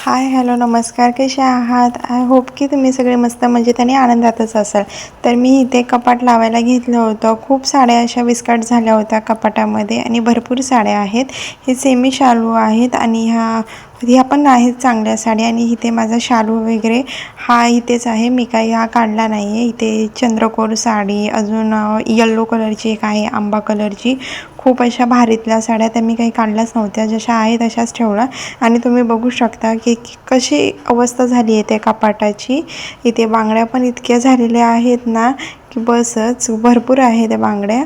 Hi hello नमस्कार. कसे आहात? आय होप की तुम्ही सगळे मस्त मजेत आणि आनंदातच असाल. तर मी इथे कपाट लावायला घेतलं होतं. खूप साड्या अशा विस्कट झाल्या होत्या कपाटामध्ये आणि भरपूर साड्या आहेत. हे सेमी शालू आहेत आणि ह्या ह्या पण आहेत चांगल्या साड्या आणि इथे माझा शालू वगैरे हा इथेच आहे. मी काही हा काढला नाही आहे इथे चंद्रकोर साडी अजून यल्लो कलरची एक आहे आंबा कलरची खूप अशा भारीतल्या साड्या त्या मी काही काढल्याच नव्हत्या. जशा आहेत तशाच ठेवल्या आणि तुम्ही बघू शकता की की कशी अवस्था झाली आहे त्या कपाटाची. इथे बांगड्या पण इतक्या झालेल्या आहेत ना की बसच भरपूर आहे त्या बांगड्या.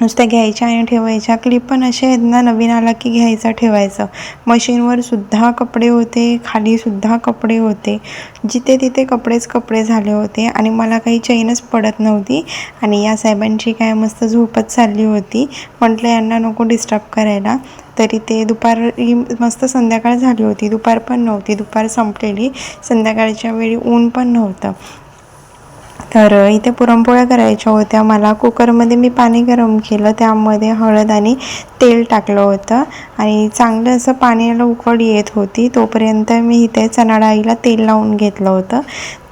नुसत्या घ्यायच्या आणि ठेवायच्या. क्लिप पण असे आहेत ना नवीन आला की घ्यायचा ठेवायचं. मशीनवर सुद्धा कपडे होते खाली सुद्धा कपडे होते. जिथे तिथे कपडेच कपडे झाले होते आणि मला काही चैनच पडत नव्हती आणि या साहेबांची काय मस्त झोपत चालली होती. म्हटलं यांना नको डिस्टर्ब करायला. तरी ते दुपारी मस्त संध्याकाळ झाली होती. दुपार पण नव्हती दुपार संपलेली. संध्याकाळच्या वेळी ऊन पण नव्हतं. तर इथे पुरणपोळ्या करायच्या होत्या. मला कुकरमध्ये मी पाणी गरम केलं. त्यामध्ये हळद आणि तेल टाकलं होतं. आणि चांगलं असं पाण्याला उकड येत होती. तोपर्यंत मी इथे चणाडाईला तेल लावून घेतलं होतं.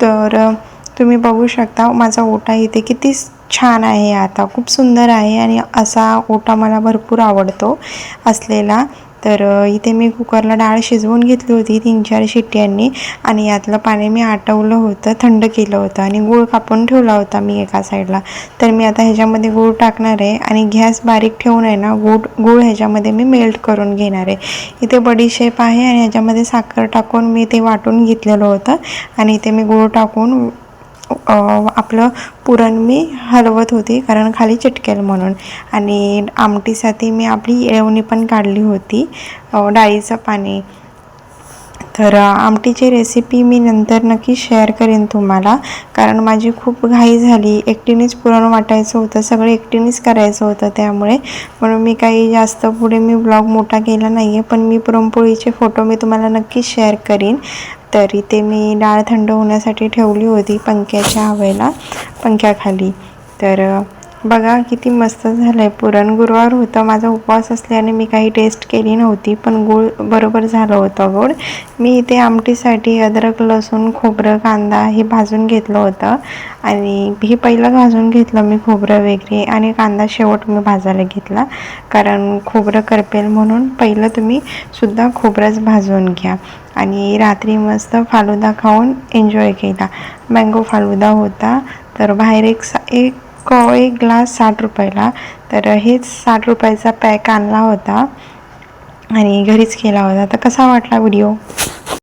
तर तुम्ही बघू शकता माझा ओटा इथे किती छान आहे आता. खूप सुंदर आहे आणि असा ओटा मला भरपूर आवडतो असलेला. तर इथे मी कुकरला डाळ शिजवून घेतली होती तीन चार शिट्ट्यांनी. आणि यातलं पाणी मी आटवलं होतं थंड केलं होतं आणि गूळ कापून ठेवला होता मी एका साईडला. तर मी आता ह्याच्यामध्ये गूळ टाकणार आहे आणि गॅस बारीक ठेवून आहे ना गूळ गूळ ह्याच्यामध्ये मी मेल्ट करून घेणार आहे. इथे बडीशेप आहे आणि ह्याच्यामध्ये साखर टाकून मी ते वाटून घेतलेलं होतं. आणि इथे मी गूळ टाकून आपलं पुरण मी हलवत होते कारण खाली चिटकेल म्हणून. आणि आमटीसाठी मी आपली येळवणी पण काढली होती डाळीचं पाणी. तर आमटीची रेसिपी मी नंतर नक्की शेअर करेन तुम्हाला. कारण माझी खूप घाई झाली. एकटीनेच पुरण वाटायचं होतं. सगळं एकटीनेच करायचं होतं त्यामुळे. म्हणून मी काही जास्त पुढे मी ब्लॉग मोठा केला नाही आहे पण मी पुरणपोळीचे फोटो मी तुम्हाला नक्की शेअर करीन. तरी ते मी डाळ थंड होण्यासाठी ठेवली होती पंख्याच्या हवेला पंख्याखाली. तर बघा किती मस्त झालं आहे पुरण गुरुवार होतं माझा उपवास असल्याने मी काही टेस्ट केली नव्हती पण गूळ बरोबर झालं होतं गोड. मी इथे आमटीसाठी अद्रक लसूण खोबरं कांदा हे भाजून घेतलं होतं. आणि हे पहिलं भाजून घेतलं मी खोबरं वगैरे आणि कांदा शेवट मी भाजायला घेतला. कारण खोबरं करपेल म्हणून पहिलं तुम्ही सुद्धा खोबरंच भाजून घ्या. आणि रात्री मस्त फालुदा खाऊन एन्जॉय केला. मँगो फालुदा होता तर बाहेर एक सा एक एक ग्लास साठ रुपयाला. तर हेच साठ रुपयाचा पॅक आणला होता आणि घरीच केला होता. तर कसा वाटला व्हिडिओ?